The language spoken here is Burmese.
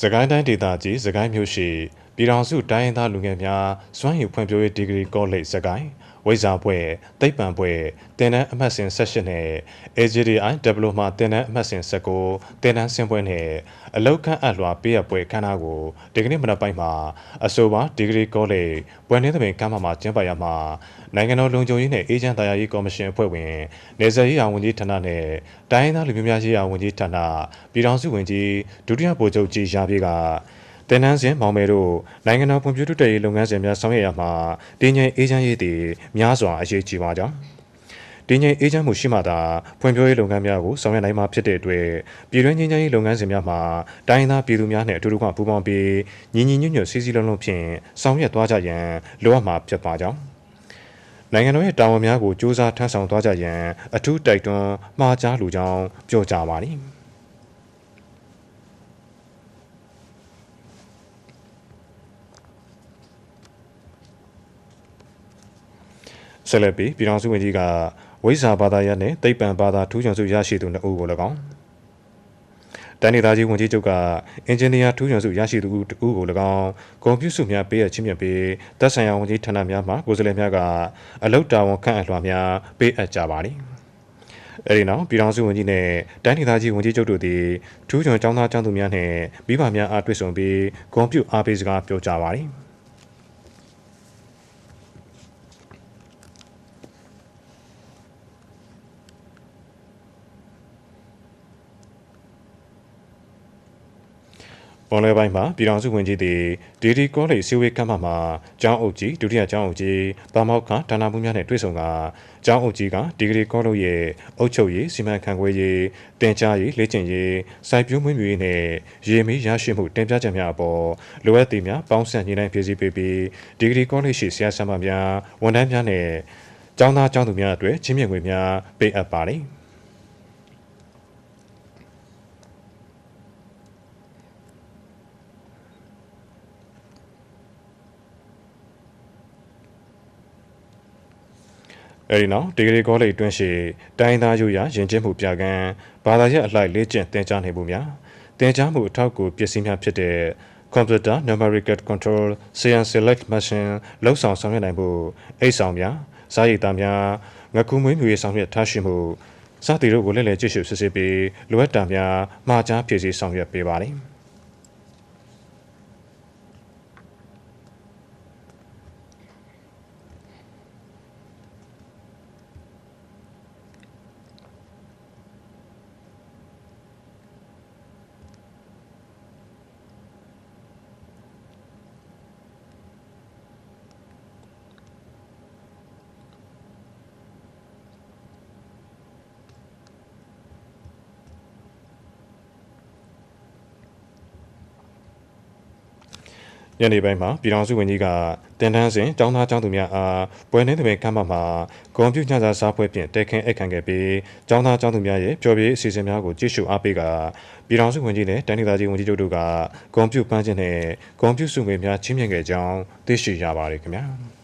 စကိုင်းတိုင်းဒေသကြီးစကိုင်းမြို့ရှိပြည်ထောင်စုတိုင်းရင်းသားလူငယ်များစွမ်းရည်ဖွံ့ဖြိုးရေးဒီဂရီကောလိပ်စကိုင်း ဝိဇာဘွဲ့တိတ်ပံဘွဲ့တင်နန်းအမှတ်စဉ်18နဲ့ AGDI ဒပလိုမာတင်နန်းအမှတ်စဉ်19တင်နန်းဆင်းပွဲနဲ့အလောက်ခန့်အပ်လွှာပေးရပွဲခန်းနာကိုဒီကနေ့မနက်ပိုင်းမှာအဆိုပါဒီဂရီကောလိပ်ပွဲနေသမင်ကမ်းမမှာကျင်းပရမှာနိုင်ငံတော်လုံခြုံရေးနဲ့အေဂျင့်တရားရေးကော်မရှင်အဖွဲ့ဝင်နေဆက်ရေးရာဝန်ကြီးဌာနနဲ့တိုင်းရင်းသားလူမျိုးများရေးရာဝန်ကြီးဌာနပြည်ထောင်စုဝန်ကြီးဒုတိယဗိုလ်ချုပ်ကြီးရာပြေက တင်နန်းစဉ်မောင်မယ်တို့နိုင်ငံတော်ဖွံ့ဖြိုးတိုးတက်ရေးလုပ်ငန်းစဉ်များဆောင်ရွက်ရမှာတင်းငယ်အေဂျင့်ရေးတည်များစွာအရေးကြီးပါကြောင်းတင်းငယ်အေဂျင့်မှုရှိမှသာဖွံ့ဖြိုးရေးလုပ်ငန်းများကိုဆောင်ရွက်နိုင်မှာဖြစ်တဲ့အတွက်ပြည်တွင်းငင်းချမ်းရေးလုပ်ငန်းစဉ်များမှာတိုင်းရင်းသားပြည်သူများနဲ့အထူးထူးကပူးပေါင်းပြီးညီညီညွတ်ညွတ်စည်းစည်းလုံးလုံးဖြင့်ဆောင်ရွက်သွားကြရန်လိုအပ်မှာဖြစ်ပါကြောင်းနိုင်ငံတော်ရဲ့တာဝန်များကိုစ조사ထမ်းဆောင်သွားကြရန်အထူးတိုက်တွန်းမှားကြားလူကြောင်းပြောကြားပါသည် ဆက်လက်ပြီးပြည်ထောင်စုဝန်ကြီးကဝိဇ္ဇာဘာသာရပ်နှင့်တိတ်ပံဘာသာထူးချွန်စုရရှိသူနှစ်ဦးကို၎င်းတိုင်းဒေသကြီးဝန်ကြီးချုပ်ကအင်ဂျင်နီယာထူးချွန်စုရရှိသူဦးကို၎င်းဂုံပြုစုများပေးရချင်းမြတ်ပြီးတပ်ဆိုင်ရာဝန်ကြီးဌာနများမှကိုယ်စားလှယ်များကအလုတ်တာဝန်ခန့်အပ်လွှာများပေးအပ်ကြပါသည်အဲဒီနောက်ပြည်ထောင်စုဝန်ကြီးနဲ့တိုင်းဒေသကြီးဝန်ကြီးချုပ်တို့သည်ထူးချွန်ចောင်းသားចောင်းသူများနှင့်မိဘများအားတွေ့ဆုံပြီးဂုံပြုအားပေးစကားပြောကြားပါသည်။ ပေါ်လဲပိုင်းမှာပြည်ထောင်စုဝန်ကြီးသည်ဒီဒီကောလိပ်စီဝေးကမ်းမမှာကျောင်းအုပ်ကြီးဒုတိယကျောင်းအုပ်ကြီးဗမောက်ခဌာနမှုများနဲ့တွေ့ဆုံကကျောင်းအုပ်ကြီးကဒီဂရီကောလိပ်ရဲ့အုပ်ချုပ်ရေးစီမံခန့်ခွဲရေးတင်ကြားရေးလေ့ကျင့်ရေးစိုက်ပျိုးမွေးမြူရေးနဲ့ရေမီးရရှိမှုတင်ပြချက်များအပေါ်လိုအပ်သည်များပေါင်းစပ်ညှိနှိုင်းပြည်စည်းပေးပြီးဒီဂရီကောလိပ်ရှိဆရာဆရာမများဝန်ထမ်းများနဲ့ကျောင်းသားကျောင်းသူများအတွက်ချင်းမြင့်ငွေများပေးအပ်ပါသည်။ အဲဒီနောက်ဒီဂရီကောလိပ်အတွင်းရှိတိုင်းသားယူရာယဉ်ကျေးမှုပြကန်းဘာသာရပ်အလိုက်လေ့ကျင့်သင်ကြားနေမှုများသင်ကြားမှုအထောက်အကူပစ္စည်းများဖြစ်တဲ့ Computer Numerical Control CN Select Machine လောက်ဆောင်ဆောင်ရွက်နိုင်မှုအိတ်ဆောင်များစားရည်သားများငကူမွေးမြူရေးဆောင်ရွက်ထားရှိမှုစသည်တို့ကိုလည်းလည်းကြည့်ရှုစစ်ဆေးပြီးလိုအပ်တာများမှာကြားဖြည့်ဆည်းဆောင်ရွက်ပေးပါသည်။ ညနေပိုင်းမှာပြည်ထောင်စုဝန်ကြီးကတင်တန်းစဉ်ចောင်းသားចောင်းသူများအားပွဲနေသမင်ကမ်းမမှာဂုံပြုညစာစားပွဲဖြင့်တဲခင်းအိတ်ခံခဲ့ပြီးចောင်းသားចောင်းသူများရဲ့ပျော်ပြည့်အစီအစဉ်များကိုကြည့်ရှုအားပေးကပြည်ထောင်စုဝန်ကြီးနဲ့တိုင်းဒေသကြီးဝန်ကြီးတို့ကဂုံပြုပန်းခြင်းနဲ့ဂုံပြုစုငွေများချင်းမြင်ခဲ့ကြောင်းသိရှိရပါတယ်ခင်ဗျာ။